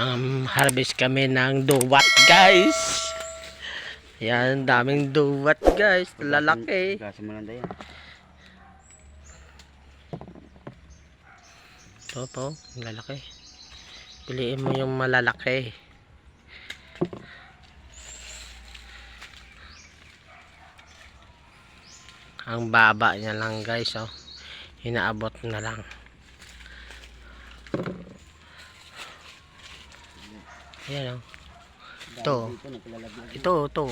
mga harvest kami ng duwat guys. Yan, daming duwat guys. Lalaki. Ito po, lalaki. Piliin mo yung malalaki. Ang baba niya lang guys, oh. Inaabot na lang. Ayan, oh. Ito. Ito, ito.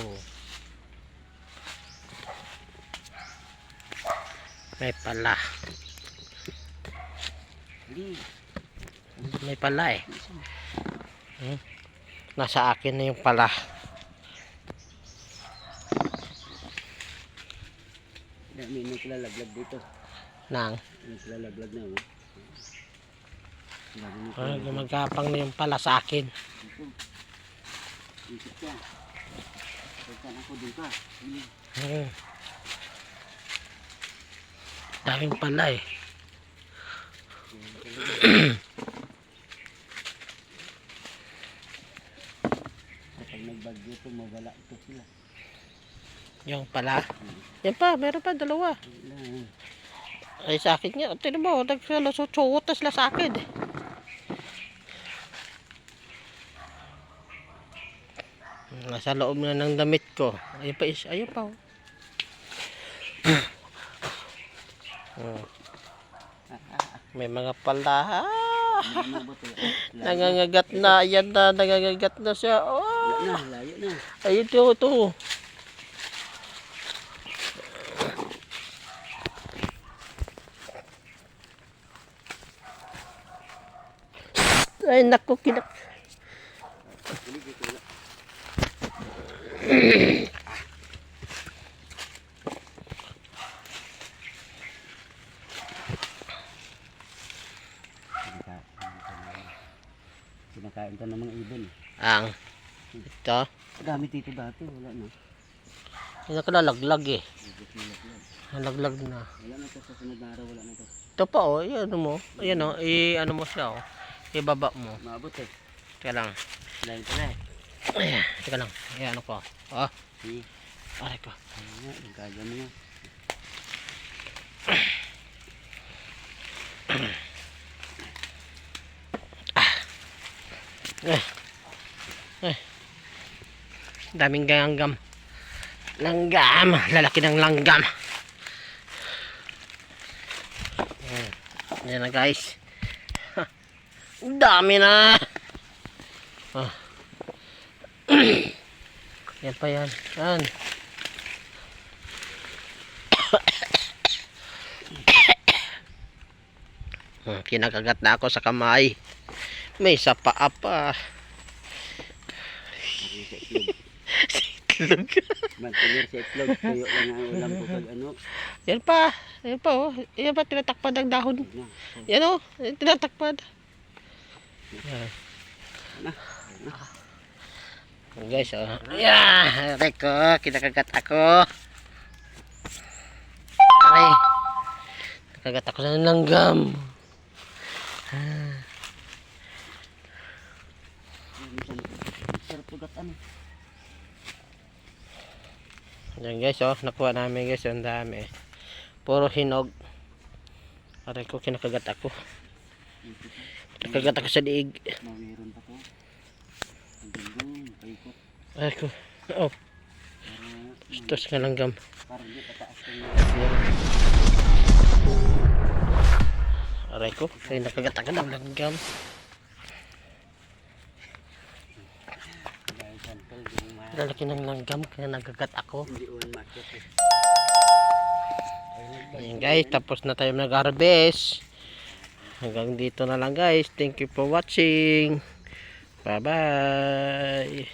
May pala. May pala eh. Hmm? Nasa akin na yung pala. May naglalaglag dito. Nang. May naglalaglag na. Oh. Ah, gumagapang na yung pala sa akin. Hmm. Daming pala eh. Kapag nagbagyo ito, mawala ito sila. Yung pala. Yan pa, meron pa dalawa. Ay sa akin nga. Tinan mo, nagsalusot sila sa akin. Nasa loob na ng damit ko. Ayun pa, is, ayun pa. oh. Oh. May mga pala. Nangangagat na. Ayan na, nangangagat na siya. Oh, ayun to, to. Ay, naku, kinak. Kinakain. To ng mga ibon. Ang, ito, Gamit dito dati, wala na. yung nakalalaglag eh. Naglalaglag. Nalaglag na. Wala na to sa sunod na araw, wala na to. Ito pa oh, ano mo. Ayan oh, i ano mo siya oh. Ibaba mo. Maabot eh. Teka lang. Lain pala eh. Ayan, teka lang. Ayan ano ko. Oh, Sige. aray ko. Ayun nga, yung kaya mo nga. Daming ganggam. Langgam. Lalaki ng langgam. Ayan. Ayan na guys. Dami na. Ah. Yan pa yan. Yan. Hmm, Kinakagat na ako sa kamay. May sa paa pa. Nakisa itlog. Magkulir sa itlog. Tuyo lang ang ulam ko pag ano. Yan pa. Yan pa oh. Yan pa tinatakpan ng dahon. Yan oh. Tinatakpan. Yan. na. Guys oh. Yeah. Aray ko. Kinakagat ako. Aray. Nakagat ako ng langgam. Ah. Yun, minsan, Sarap tugat ano. Yan guys oh. Nakuha namin guys. Ang dami. Puro hinog. Aray ko. Kinakagat ako. Kinakagat ako sa diig. Meron pa to. Ang. Aray ko. Oh. Tos nga na. Yan. Aray ko, kaya nakagatagan ng langgam. Lalaki ng langgam, kaya nagagat ako. Ayan guys, tapos na tayo nag-harvest. Hanggang dito na lang guys. Thank you for watching. Bye bye.